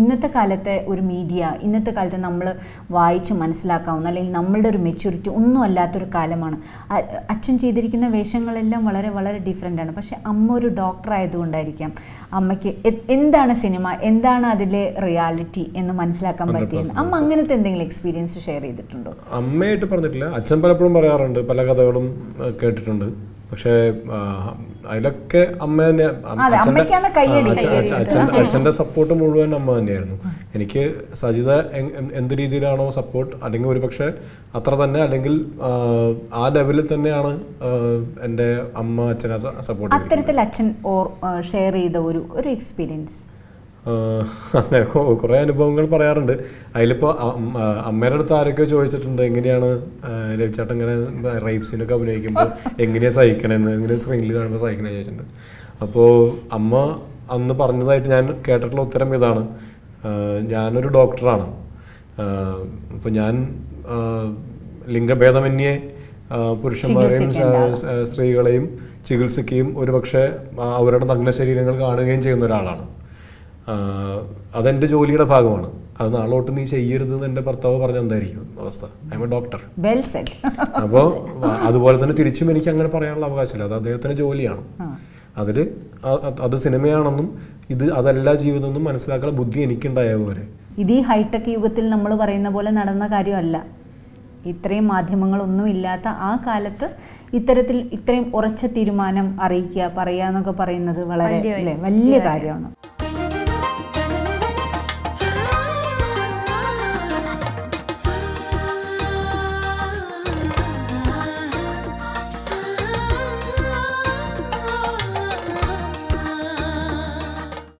ഇന്നത്തെ കാലത്തെ ഒരു മീഡിയ ഇന്നത്തെ കാലത്ത് നമ്മൾ വായിച്ച് മനസ്സിലാക്കാവുന്ന അല്ലെങ്കിൽ നമ്മളുടെ ഒരു മെച്യൂരിറ്റി ഒന്നും അല്ലാത്തൊരു കാലമാണ്. അച്ഛൻ ചെയ്തിരിക്കുന്ന വേഷങ്ങളെല്ലാം വളരെ വളരെ ഡിഫറെന്റ് ആണ്. പക്ഷെ അമ്മ ഒരു ഡോക്ടർ ആയതുകൊണ്ടായിരിക്കാം അമ്മയ്ക്ക് എന്താണ് സിനിമ എന്താണ് അതിലെ റിയാലിറ്റി എന്ന് മനസ്സിലാക്കാൻ പറ്റിയത് അമ്മ അങ്ങനത്തെ എന്തെങ്കിലും എക്സ്പീരിയൻസ് ഷെയർ ചെയ്തിട്ടുണ്ടോ? അമ്മയായിട്ട് പറഞ്ഞിട്ടില്ല. അച്ഛൻ പലപ്പോഴും പറയാറുണ്ട് പല കഥകളും കേട്ടിട്ടുണ്ട്. പക്ഷേ അതിലൊക്കെ അമ്മ തന്നെ അച്ഛന്റെ- സപ്പോർട്ട് മുഴുവൻ അമ്മ തന്നെയായിരുന്നു. എനിക്ക് സജിത എന്ത് രീതിയിലാണോ സപ്പോർട്ട് അല്ലെങ്കിൽ ഒരു പക്ഷേ അത്ര തന്നെ അല്ലെങ്കിൽ ആ, ലെവലിൽ തന്നെയാണ് എന്റെ അമ്മ അച്ഛനെ സപ്പോർട്ട് അത്തരത്തിൽ അച്ഛൻ ഷെയർ ചെയ്ത ഒരു ഒരു എക്സ്പീരിയൻസ് അങ്ങനെ കുറേ അനുഭവങ്ങൾ പറയാറുണ്ട്. അതിലിപ്പോൾ അമ്മേടെ അടുത്ത് ആരൊക്കെയോ ചോദിച്ചിട്ടുണ്ട് എങ്ങനെയാണ് രവിചേട്ടൻ ഇങ്ങനെ റൈപ്സിനൊക്കെ അഭിനയിക്കുമ്പോൾ എങ്ങനെയാണ് സഹിക്കണമെന്ന് എങ്ങനെ സ്ക്രീനിൽ കാണുമ്പോൾ സഹിക്കണേ ചോദിച്ചിട്ടുണ്ട്. അപ്പോൾ അമ്മ അന്ന് പറഞ്ഞതായിട്ട് ഞാൻ കേട്ടിട്ടുള്ള ഉത്തരം ഇതാണ്. ഞാനൊരു ഡോക്ടറാണ്. അപ്പോൾ ഞാൻ ലിംഗഭേദമന്യേ പുരുഷന്മാരെയും സ്ത്രീകളെയും ചികിത്സിക്കുകയും ഒരുപക്ഷെ അവരുടെ നഗ്ന ശരീരങ്ങൾ കാണുകയും ചെയ്യുന്ന ഒരാളാണ്. ആഹ് അതെന്റെ ജോലിയുടെ ഭാഗമാണ്. അത് നാളോട്ട് നീ നീ ചെയ്യരുതെന്ന് എന്റെ ഭർത്താവ് പറഞ്ഞ എന്തായിരിക്കും അവസ്ഥ? ഐ എം എ ഡോക്ടർ അപ്പോൾ അതുപോലെ തന്നെ തിരിച്ചും എനിക്ക് അങ്ങനെ പറയാനുള്ള അവകാശമില്ല. അത് അദ്ദേഹത്തിന്റെ ജോലിയാണ്. അതിൽ അത് സിനിമയാണെന്നും ഇത് അതല്ല ജീവിതം എന്നും മനസ്സിലാക്കാനുള്ള ബുദ്ധി എനിക്കുണ്ടായ പോലെ. ഇത് ഈ ഹൈടെക് യുഗത്തിൽ നമ്മൾ പറയുന്ന പോലെ നടന്ന കാര്യമല്ല. ഇത്രയും മാധ്യമങ്ങളൊന്നും ഇല്ലാത്ത ആ കാലത്ത് ഇത്തരത്തിൽ ഇത്രയും ഉറച്ച തീരുമാനം അറിയിക്കുക പറയുക എന്നൊക്കെ പറയുന്നത് വളരെ വലിയ കാര്യമാണ്.